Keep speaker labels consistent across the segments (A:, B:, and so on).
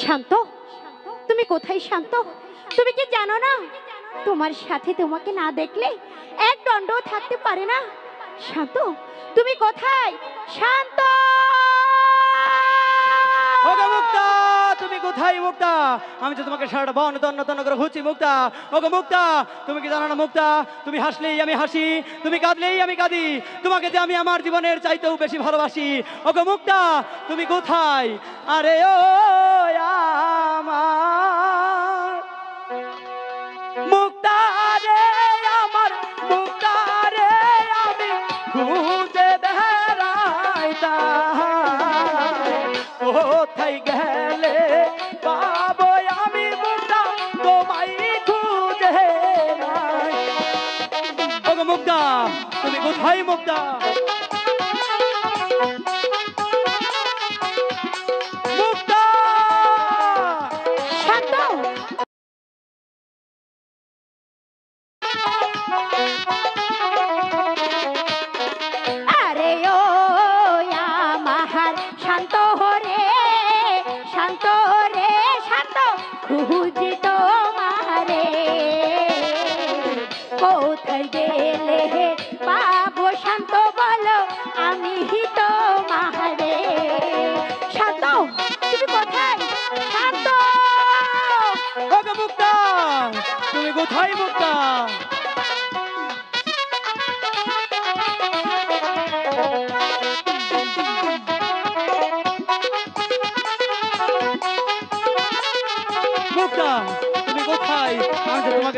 A: শান্ত? তুমি কোথায় শান্ত? তুমি কি জানো না? তোমার সাথে তোমাকে না দেখলে এক দণ্ডও থাকতে পারে না। শান্ত, তুমি কোথায়? শান্ত!
B: ওগো মুক্তা, তুমি কোথায় মুক্তা? আমি তো তোমাকে সারাটা বন, তন্ন তন্ন করে খুঁজছি, মুক্তা। ওগো মুক্তা, তুমি কি জানো না মুক্তা? তুমি হাসলেই আমি হাসি, তুমি কাঁদলেই আমি কাঁদি। তোমাকে যে আমি আমার জীবনের চাইতেও বেশি ভালোবাসি। ওগো মুক্তা, তুমি কোথায়? আরে ও আমার। মুক্তা রে আমার, মুক্তা রে আমি খুঁজে বেড়াইতাম কোথায় গেলে পাবো আমি মুক্তা? তোমায় খুঁজে নাই। মুক্তা, তুমি কোথায় মুক্তা?
A: কোথায় গেলে পাবো শান্ত বলো, আমি তোমারে শান্ত, তুমি কোথায়? শান্ত।
B: মুক্তা। তুমি কোথায় মুক্তা?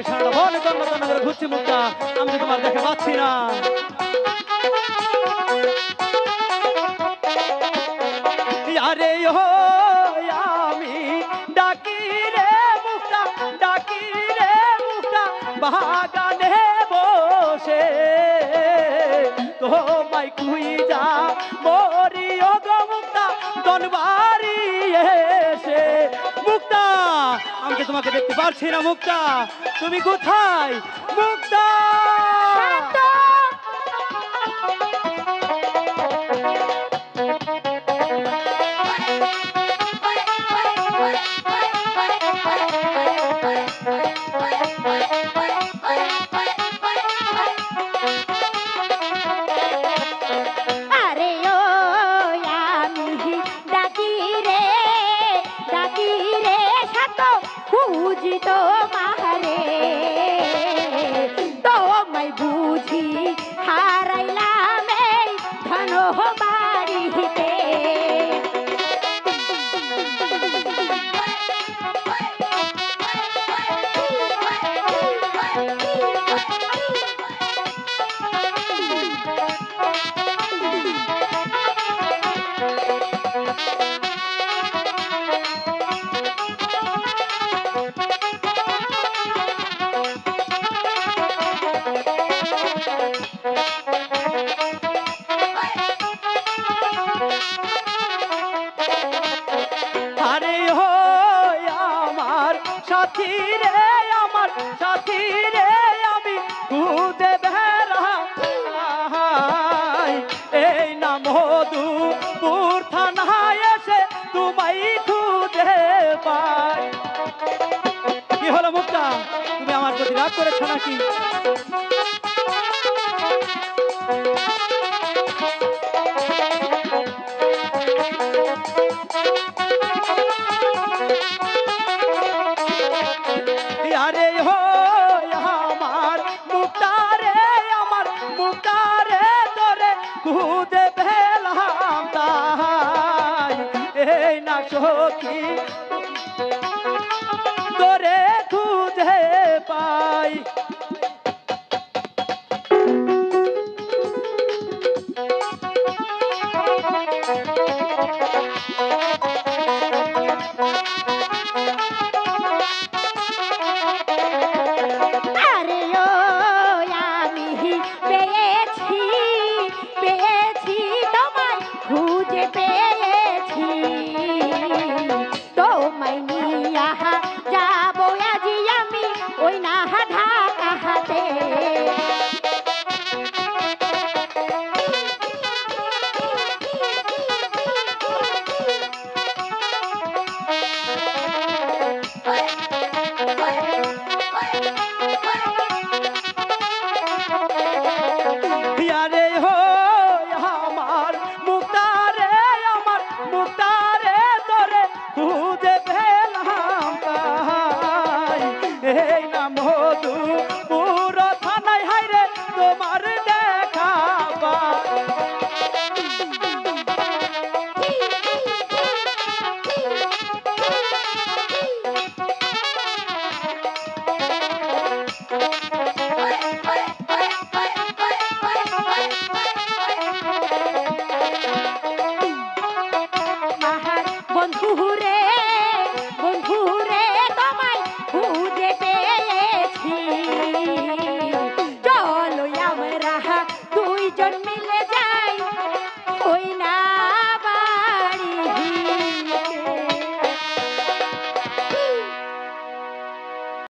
B: আমি তো তোমাকে সারা বলে তন্ন তন্ন করে ঘুরছি মুখটা আমি তো তোমার দেখে পাচ্ছি না। আরে ও আমি ডাকি রে মুখটা, ডাকি রে মুখটা বাগানে আমি তোমাকে দেখতে পারছি না মুক্তা। তুমি কোথায়? মুক্তা! কি হলো মুক্তা? তুমি আমার প্রতি রাগ করেছ নাকি? আরে modo got me